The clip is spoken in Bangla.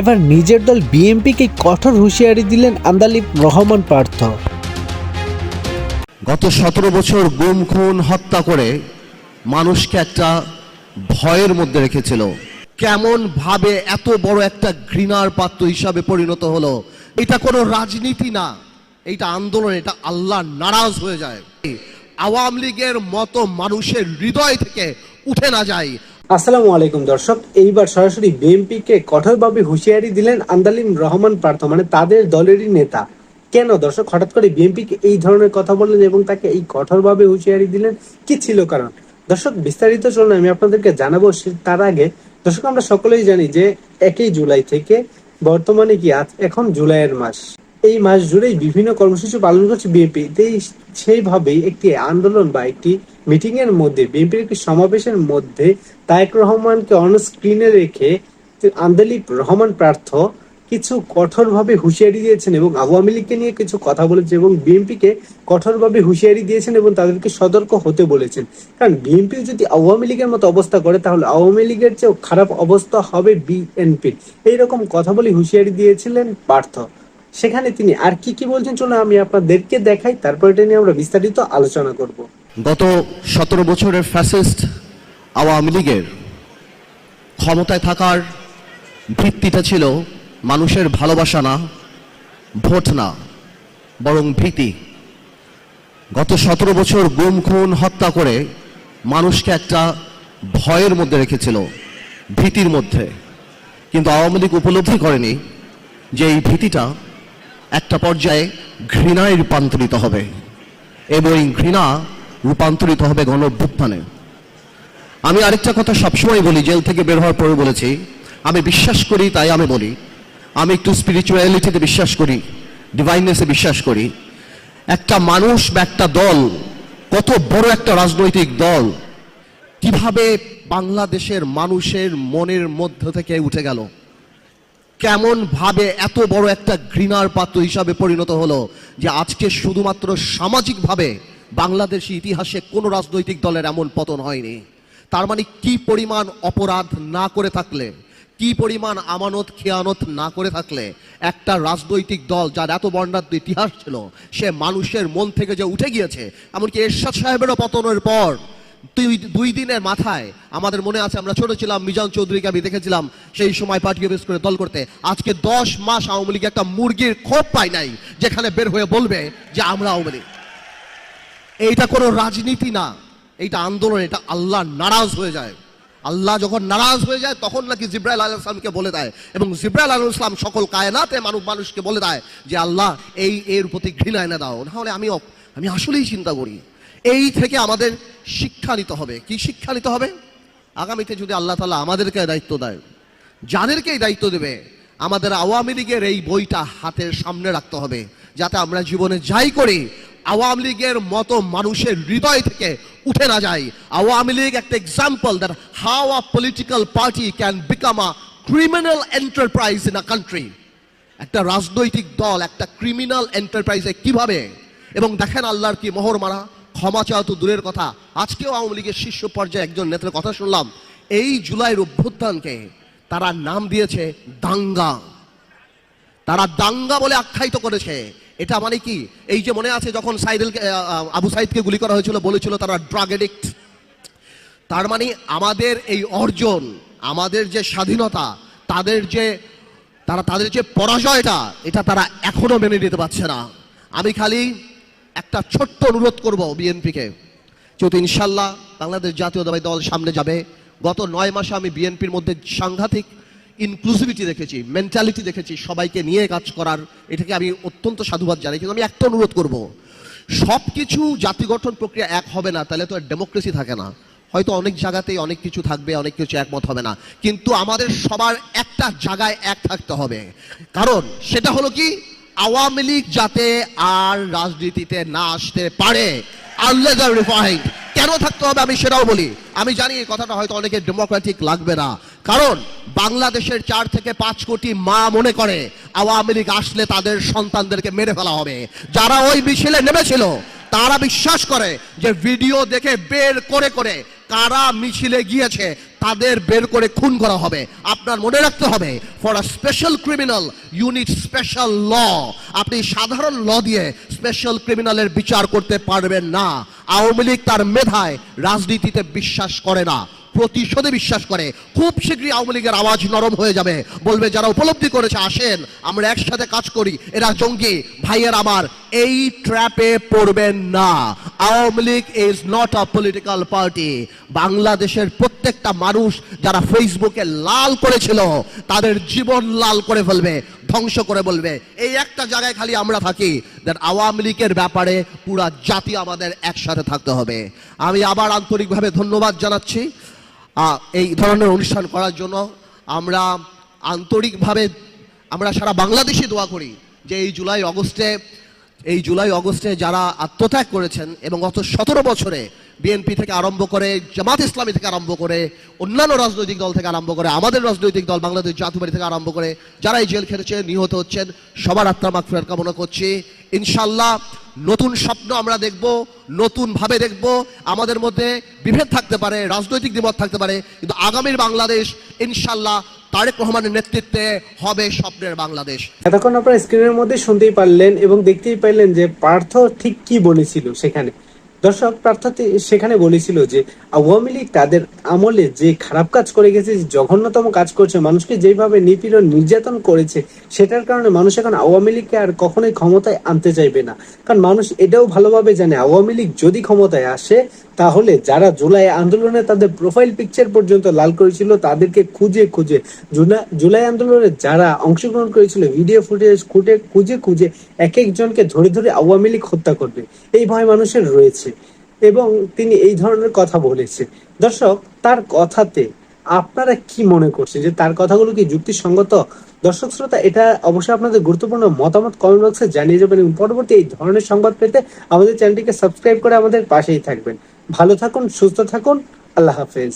এবার নিজের দল বিএনপিকে কঠোর হুঁশিয়ারি দিলেন আন্দালিব রহমান পার্থ। গত সতেরো বছর গুম, খুন, হত্যা করে মানুষকে একটা ভয়ের মধ্যে রেখেছিল। কেমন ভাবে এত বড় একটা ঘৃণার পাত্র হিসাবে পরিণত হলো, এটা কোনো রাজনীতি না, এটা আন্দোলন, এটা আল্লাহ নারাজ হয়ে যায়। আওয়ামী লীগের মতো মানুষের হৃদয় থেকে উঠে না যায় আসসালামু আলাইকুম, দর্শক। এইবার সরাসরি বিএনপিকে কঠোরভাবে হুঁশিয়ারি দিলেন আন্দালিম রহমান পার্থ মানে তাদের দলেরই নেতা। কেন, দর্শক, হঠাৎ করে বিএনপিকে এই ধরনের কথা বললেন এবং তাকে এই কঠোরভাবে হুঁশিয়ারি দিলেন? কি ছিল কারণ? দর্শক, বিস্তারিত চলুন, আমি আপনাদেরকে জানাব তার আগে। দর্শক, আমরা সকলেই জানি যে একই জুলাই থেকে বর্তমানে কি আজ, এখন জুলাইয়ের মাস। এই মাস জুড়েই বিভিন্ন কর্মসূচি পালন করছে বিএনপি। সেইভাবেই একটি আন্দোলন বা একটি মিটিং এর মধ্যে, বিএনপির একটি সমাবেশের মধ্যে তায়েক রহমানকে অন স্ক্রিনে রেখে আন্দালিব রহমান প্রার্থ কিছু কঠোরভাবে হুঁশিয়ারি দিয়েছেন এবং আওয়ামী লীগকে নিয়ে কিছু কথা বলেছেন এবং বিএনপিকে কঠোরভাবে হুঁশিয়ারি দিয়েছেন এবং তাদেরকে সতর্ক হতে বলেছেন। কারণ বিএনপি যদি আওয়ামী লীগের মতো অবস্থা করে, তাহলে আওয়ামী লীগের চেয়েও খারাপ অবস্থা হবে বিএনপির এইরকম কথা বলে হুঁশিয়ারি দিয়েছিলেন পার্থ। সেখানে তিনি আর কি কি বলছেন, চলুন আমি আপনাদেরকে দেখাই, তারপর এটা নিয়ে আমরা বিস্তারিত আলোচনা করব। গত সতেরো বছরের ফ্যাসিস্ট আওয়ামী লীগের ক্ষমতায় থাকার ভিত্তিটা ছিল মানুষের ভালোবাসা না, ভোট না, বরং ভীতি। গত সতেরো বছর গুম, খুন, হত্যা করে মানুষকে একটা ভয়ের মধ্যে রেখেছিল, ভীতির মধ্যে। কিন্তু আওয়ামী লীগ উপলব্ধি করেনি যে এই ভীতিটা একটা পর্যায়ে ঘৃণায় রূপান্তরিত হবে। এবং ঘৃণা রূপান্তরিত হবে গণ অভ্যুত্থানে আমি আরেকটা কথা সবসময় বলি, জেল থেকে বের হওয়ার পরে বলেছি, আমি বিশ্বাস করি, তাই আমি বলি। আমি একটু স্পিরিচুয়ালিটিতে বিশ্বাস করি ডিভাইননেসে বিশ্বাস করি। একটা মানুষ বা একটা দল, কত বড় একটা রাজনৈতিক দল, কীভাবে বাংলাদেশের মানুষের মনের মধ্য থেকে উঠে গেল? কেমন ভাবে এত বড় একটা ঘৃণার পাত্র হিসাবে পরিণত হলো যে আজকে শুধুমাত্র সামাজিকভাবে বাংলাদেশি ইতিহাসে কোনো রাজনৈতিক দলের এমন পতন হয়নি। তার মানে কি পরিমাণ অপরাধ না করে থাকলে, কি পরিমাণ আমানত, খেয়ানত না করে থাকলে একটা রাজনৈতিক দল যার এত বর্ণাঢ্য ইতিহাস ছিল, সে মানুষের মন থেকে যে উঠে গিয়েছে, এমনকি এরশাদ সাহেবেরও পতনের পর দুই দুই দিনের মাথায় আমাদের মনে আছে, আমরা ছোট ছিলাম, মিজান চৌধুরীকে আমি দেখেছিলাম সেই সময় পার্টি অফিস করে দল করতে। আজকে দশ মাস আওয়ামী লীগ একটা মুরগির খোপ পায় নাই, যেখানে বের হয়ে বলবে যে আমরা আওয়ামী লীগ। এইটা কোনো রাজনীতি না। এইটা আন্দোলন, এটা আল্লাহ নারাজ হয়ে যায়। আল্লাহ যখন নারাজ হয়ে যায়, তখন নাকি জিব্রাইল আলহ ইসলামকে বলে দেয়। এবং জিব্রাইল আলহ ইসলাম সকল কায়নাতে মানুষ মানুষকে বলে দেয় যে, আল্লাহ, এই এর প্রতি ঘৃণা এনে দাও। নাহলে আমি আমি আসলেই চিন্তা করি। এই থেকে আমাদের শিক্ষা নিতে হবে। কি শিক্ষা নিতে হবে? আগামীতে যদি আল্লাহ তালা আমাদেরকে দায়িত্ব দেয়, যাদেরকে এই দায়িত্ব দেবে, আমাদের আওয়ামী লীগের এই বইটা হাতের সামনে রাখতে হবে। যাতে আমরা জীবনে যাই করি আওয়ামী লীগের মতো মানুষের হৃদয় থেকে উঠে না যায়। আওয়ামী লীগ একটা example that how a political party can become a criminal enterprise in a country একটা রাজনৈতিক দল, একটা ক্রিমিনাল এন্টারপ্রাইজে কীভাবে? এবং দেখেন আল্লাহর কি মোহর মারা? ক্ষমা চাওয়া তো দূরের কথা। আজকেও আওয়ামী লীগের শীর্ষ পর্যায়ে একজন নেতার কথা শুনলাম। এই জুলাইয়ের অভ্যুত্থানকে তারা নাম দিয়েছে দাঙ্গা। তারা দাঙ্গা বলে আখ্যায়িত করেছে। এটা মানে কি? এই যে মনে আছে যখন সাইদুলকে আবু সাইদকে গুলি করা হয়েছিল, বলেছিল তারা ড্রাগ এডিক্ট তার মানে আমাদের এই অর্জন, আমাদের যে স্বাধীনতা, তাদের যে, তারা তাদের যে পরাজয়টা, এটা তারা এখনও মেনে নিতে পারছে না। আমি খালি একটা ছোট্ট অনুরোধ করব বিএনপিকে। যেহেতু ইনশাল্লাহ বাংলাদেশ জাতীয়তাবাদী দল সামনে যাবে, গত নয় মাসে আমি বিএনপির মধ্যে সাংঘাতিক ইনক্লুসিভিটি দেখেছি মেন্টালিটি দেখেছি, সবাইকে নিয়ে কাজ করার, এটাকে আমি অত্যন্ত সাধুবাদ জানাই, কিন্তু আমি একটা অনুরোধ করব। সব কিছু জাতি গঠন প্রক্রিয়া এক হবে না, তাহলে তো ডেমোক্রেসি থাকে না। হয়তো অনেক জায়গাতেই অনেক কিছু থাকবে, অনেক কিছু একমত হবে না, কিন্তু আমাদের সবার একটা জায়গায় এক থাকতে হবে। কারণ সেটা হলো কি? আওয়ামী লীগ যাতে আর রাজনীতিতে না আসতে পারে আর রিফাইন্ড কেন থাকতে হবে আমি সেটাও বলি। আমি জানি এই কথাটা হয়তো অনেকে ডেমোক্রেটিক লাগবে না কারণ বাংলাদেশের চার থেকে পাঁচ কোটি মা মনে করে, আওয়ামী লীগ আসলে তাদের সন্তানদেরকে মেরে ফেলা হবে। যারা ওই মিছিলে নেমেছিল, তারা বিশ্বাস করে যে ভিডিও দেখে বের করে করে কারা মিছিলে গিয়েছে, তাদের বের করে খুন করা হবে। আপনার মনে রাখতে হবে for a special criminal unit special law আপনি সাধারণ ল দিয়ে স্পেশাল ক্রিমিনালের বিচার করতে পারবেন না। আওয়ামী লীগ তার মেধায় রাজনীতিতে বিশ্বাস করে না। প্রতিশোধে বিশ্বাস করে। খুব শীঘ্রই আওয়ামী লীগের আওয়াজ নরম হয়ে যাবে। বলবে, যারা উপলব্ধি করেছে, আসেন, আমরা একসাথে কাজ করি। এরা জঙ্গি। ভাইয়ের আমার, এই ট্র্যাপে পড়বেন না। Awami League is not a political party বাংলাদেশের প্রত্যেকটা মানুষ যারা ফেসবুকে লাল করেছিল, তাদের জীবন লাল করে ফেলবে, ধ্বংস করে বলবে। এই একটা জায়গায় খালি আমরা থাকি। দেন আওয়ামী লীগের ব্যাপারে পুরা জাতি আমাদের একসাথে থাকতে হবে। আমি আবার আন্তরিকভাবে ধন্যবাদ জানাচ্ছি। এই ধরনের অনুষ্ঠান করার জন্য আমরা আন্তরিকভাবে, আমরা সারা বাংলাদেশে দোয়া করি যে এই জুলাই অগস্টে, এই জুলাই অগস্টে যারা আত্মত্যাগ করেছেন এবং গত সতেরো বছরে বিএনপি থেকে আরম্ভ করে, জামাত ইসলামী থেকে আরম্ভ করে, অন্যান্য রাজনৈতিক দল থেকে আরম্ভ করে, আমাদের রাজনৈতিক দল বাংলাদেশ জাতীয়বাড়ি থেকে আরম্ভ করে যারা এই জেল খেটেছে, নিহত হচ্ছেন, সবার আত্মা মাগফিরাত কামনা করছি। ইনশাল্লাহ নতুন স্বপ্ন আমরা দেখব, নতুন ভাবে দেখব। আমাদের মধ্যে বিভেদ থাকতে পারে, রাজনৈতিক দ্বিমত থাকতে পারে, কিন্তু আগামীর বাংলাদেশ ইনশাল্লাহ তারেক রহমানের নেতৃত্বে হবে স্বপ্নের বাংলাদেশ। এতক্ষণ আপনারা স্ক্রিনের মধ্যে শুনতেই পারলেন এবং দেখতেই পারলেন যে পার্থ ঠিক কি বলেছিল সেখানে। দর্শক পার্থ তে- সেখানে বলেছিল যে আওয়ামী লীগ তাদের আমলে যে খারাপ কাজ করে গেছে জঘন্যতম কাজ করছে, মানুষকে যেভাবে নিপীড়ন, নির্যাতন করেছে, সেটার কারণে মানুষ এখন আওয়ামী লীগকে আর কখনোই ক্ষমতায় আনতে চাইবে না। কারণ মানুষ এটাও ভালোভাবে জানে, আওয়ামী লীগ যদি ক্ষমতায় আসে, তাহলে যারা জুলাই আন্দোলনে তাদের প্রোফাইল পিকচার পর্যন্ত লাল করেছিল, তাদেরকে খুঁজে খুঁজে জুলাই আন্দোলনে যারা অংশগ্রহণ করেছিল ভিডিও ফুটেজ খুঁটে খুঁজে খুঁজে, এক একজনকে ধরে ধরে আওয়ামী লীগ হত্যা করবে। এই ভয় মানুষের রয়েছে। এবং তিনি এই ধরনের কথা বলেছে দর্শক, তার কথাতে আপনারা কি মনে করছেন? যে তার কথাগুলো কি যুক্তিসঙ্গত? দর্শক শ্রোতা, এটা অবশ্যই আপনাদের গুরুত্বপূর্ণ মতামত কমেন্ট বক্সে জানিয়ে যাবেন এবং পরবর্তী এই ধরনের সংবাদ পেতে আমাদের চ্যানেলটিকে সাবস্ক্রাইব করে আমাদের পাশেই থাকবেন। ভালো থাকুন, সুস্থ থাকুন, আল্লাহ হাফেজ।